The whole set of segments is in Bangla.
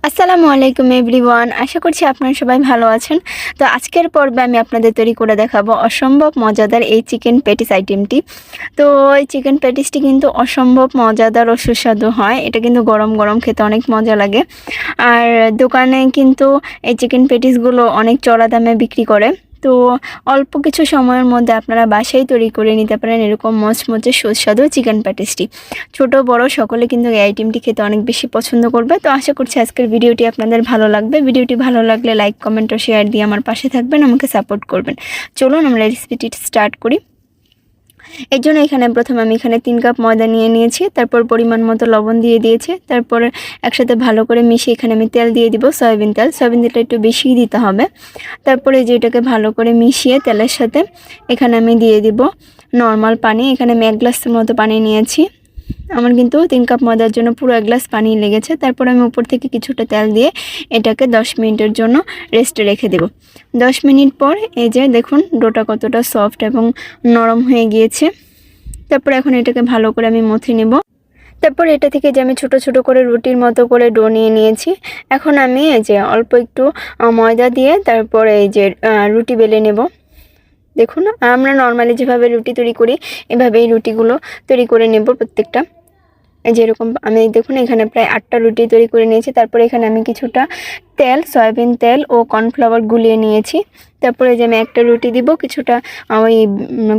আসসালামু আলাইকুম এভরিওয়ান, আশা করছি আপনারা সবাই ভালো আছেন। তো আজকের পর্বে আমি আপনাদের তৈরি করে দেখাবো অসম্ভব মজাদার এই চিকেন প্যাটিস আইটেমটি। তো এই চিকেন প্যাটিসটি কিন্তু অসম্ভব মজাদার ও সুস্বাদু হয়। এটা কিন্তু গরম গরম খেতে অনেক মজা লাগে। আর দোকানে কিন্তু এই চিকেন প্যাটিসগুলো অনেক চড়া দামে বিক্রি করে। তো অল্প কিছু সময়ের মধ্যে আপনারা বাসায় তৈরি করে নিতে পারেন এরকম মচমচে সুস্বাদু চিকেন প্যাটিসটি ছোট, বড় সকলে কিন্তু এই আইটেমটি খেতে অনেক বেশি পছন্দ করবে। তো আশা করছি আজকের ভিডিওটি আপনাদের ভালো লাগবে। ভিডিওটি ভালো লাগলে লাইক, কমেন্ট ও শেয়ার দিয়ে আমার পাশে থাকবেন, আমাকে সাপোর্ট করবেন। চলুন আমরা রেসিপিটি স্টার্ট করি। এর জন্য এখানে প্রথমে আমি এখানে তিন কাপ ময়দা নিয়ে নিয়েছি, তারপর পরিমাণ মতো লবণ দিয়ে দিয়েছি, তারপর একসাথে ভালো করে মিশিয়ে এখানে আমি তেল দিয়ে দিব, সয়াবিন তেল, সয়াবিন তেলটা একটু বেশি দিতে হবে। তারপরে যে এটাকে ভালো করে মিশিয়ে তেলের সাথে এখানে আমি দিয়ে দিব নর্মাল পানি, এখানে আমি এক গ্লাসের মতো পানি নিয়েছি। আমার কিন্তু তিন কাপ ময়দার জন্য পুরো এক গ্লাস পানি লেগেছে। তারপর আমি উপর থেকে কিছুটা তেল দিয়ে এটাকে দশ মিনিটের জন্য রেস্টে রেখে দেব। দশ মিনিট পর এই যে দেখুন ডোটা কতটা সফট এবং নরম হয়ে গিয়েছে। তারপর এখন এটাকে ভালো করে আমি মথে নেব। তারপর এটা থেকে যে আমি ছোট ছোট করে রুটির মতো করে ডো নিয়ে নিয়েছি। এখন আমি এই যে অল্প একটু ময়দা দিয়ে তারপরে এই যে রুটি বেলে নেব। দেখুন আমরা নর্মালি যেভাবে রুটি তৈরি করি এভাবে এই রুটিগুলো তৈরি করে নেব প্রত্যেকটা। যেরকম আমি দেখুন, এখানে প্রায় আটটা রুটি তৈরি করে নিয়েছি। তারপরে এখানে আমি কিছুটা তেল, সয়াবিন তেল ও কর্নফ্লাওয়ার গুলিয়ে নিয়েছি। তারপরে যে আমি একটা রুটি দিব, কিছুটা ওই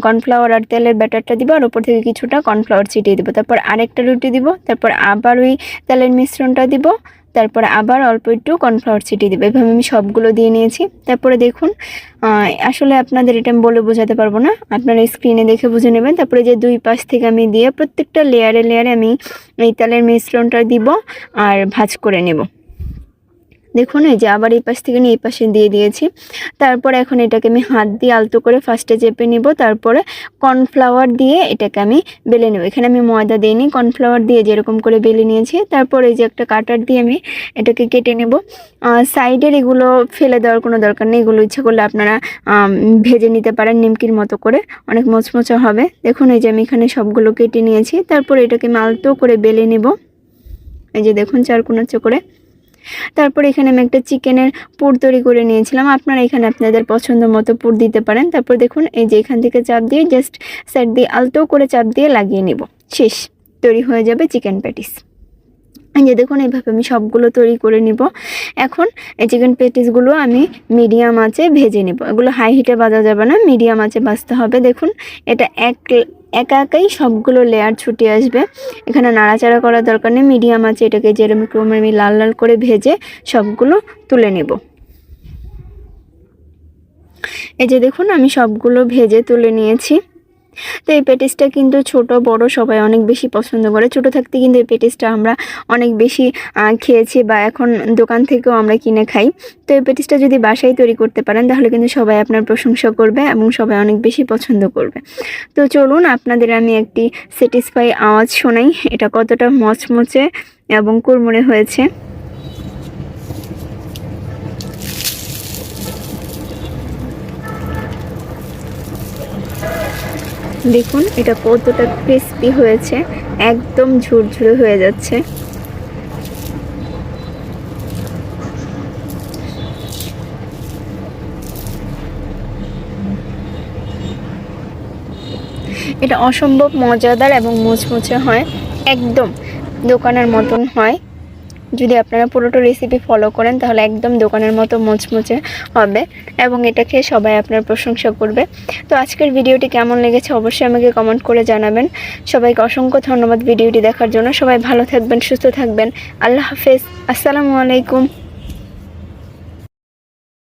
কর্নফ্লাওয়ার আর তেলের ব্যাটারটা দিব, আর উপর থেকে কিছুটা কর্নফ্লাওয়ার ছিটিয়ে দিব। তারপর আরেকটা রুটি দিব, তারপর আবার ওই তেলের মিশ্রণটা দিব। তারপরে আবার অল্প একটু কর্নফ্লাওয়ার ছিটিয়ে দেবো। এভাবে আমি সবগুলো দিয়ে নিয়েছি। তারপরে দেখুন আসলে আপনাদের এটা আমি বলে বোঝাতে পারব না। আপনারা স্ক্রিনে দেখে বুঝে নেবেন। তারপরে যে দুই পাশ থেকে আমি দিয়ে প্রত্যেকটা লেয়ারে লেয়ারে আমি এই তালের মিশ্রণটা দিব আর ভাজ করে নেব। দেখুন, এই যে আবার এই পাশ থেকে নিয়ে এই পাশে দিয়ে দিয়েছি। তারপর এখন এটাকে আমি হাত দিয়ে আলতো করে ফার্স্টে চেপে নিব, তারপরে কর্নফ্লাওয়ার দিয়ে এটাকে আমি বেলে নেব। এখানে আমি ময়দা দিইনি কর্নফ্লাওয়ার দিয়ে যেরকম করে বেলে নিয়েছি। তারপর এই যে একটা কাটার দিয়ে আমি এটাকে কেটে নেব। সাইডের এগুলো ফেলে দেওয়ার কোনো দরকার নেই, এগুলো ইচ্ছা করলে আপনারা ভেজে নিতে পারেন নিমকির মতো করে, অনেক মোচমোচা হবে। দেখুন, এই যে আমি এখানে সবগুলো কেটে নিয়েছি। তারপর এটাকে আমি আলতো করে বেলে নেব। এই যে দেখুন চার কোনাচো করে। তারপর এখানে আমি একটা চিকেনের পুর তৈরি করে নিয়েছিলাম। আপনারা এখানে আপনাদের পছন্দ মতো পুর দিতে পারেন। তারপর দেখুন, এই যে এখান থেকে চাপ দিয়ে জাস্ট সাইড দিয়ে আলতো করে চাপ দিয়ে লাগিয়ে নেব। শেষ, তৈরি হয়ে যাবে চিকেন প্যাটিস। যে দেখুন, এইভাবে আমি সবগুলো তৈরি করে নিব। এখন এই চিকেন প্যাটিসগুলো আমি মিডিয়াম আঁচে ভেজে নেব। এগুলো হাই হিটে বাজা যাবে না, মিডিয়াম আঁচে বাজতে হবে। দেখুন, এটা এক একা একাই সবগুলো লেয়ার ছুটে আসবে। এখানে নাড়াচাড়া করার দরকার নেই মিডিয়াম আছে এটাকে যেরকম আমি লাল লাল করে ভেজে সবগুলো তুলে নেব। এই যে দেখুন, আমি সবগুলো ভেজে তুলে নিয়েছি। তো এই পেটিসটা কিন্তু ছোট, বড় সবাই অনেক বেশি পছন্দ করে। ছোট থাকতে কিন্তু এই পেটিসটা আমরা অনেক বেশি খেয়েছি বা এখন দোকান থেকেও আমরা কিনে খাই। তো এই পেটিসটা যদি বাসায় তৈরি করতে পারেন, তাহলে কিন্তু সবাই আপনার প্রশংসা করবে এবং সবাই অনেক বেশি পছন্দ করবে। তো চলুন আপনাদের আমি একটি স্যাটিসফাই আওয়াজ শোনাই। এটা কতটা মচমচে এবং কুরমুরে হয়েছে। দেখুন, এটা কতটা ক্রিস্পি হয়েছে, একদম ঝুরঝুরে হয়ে যাচ্ছে। এটা অসম্ভব মজাদার এবং মুচমুচে হয়, একদম দোকানের মতন হয়। যদি আপনারা পুরোটা রেসিপি ফলো করেন, তাহলে একদম দোকানের মতো মুচমুচে হবে এবং এটা খেয়ে সবাই আপনার প্রশংসা করবে। তো আজকের ভিডিওটি কেমন লেগেছে অবশ্যই আমাকে কমেন্ট করে জানাবেন। সবাইকে অসংখ্য ধন্যবাদ ভিডিওটি দেখার জন্য। সবাই ভালো থাকবেন, সুস্থ থাকবেন। আল্লাহ হাফেজ। আসসালামু আলাইকুম।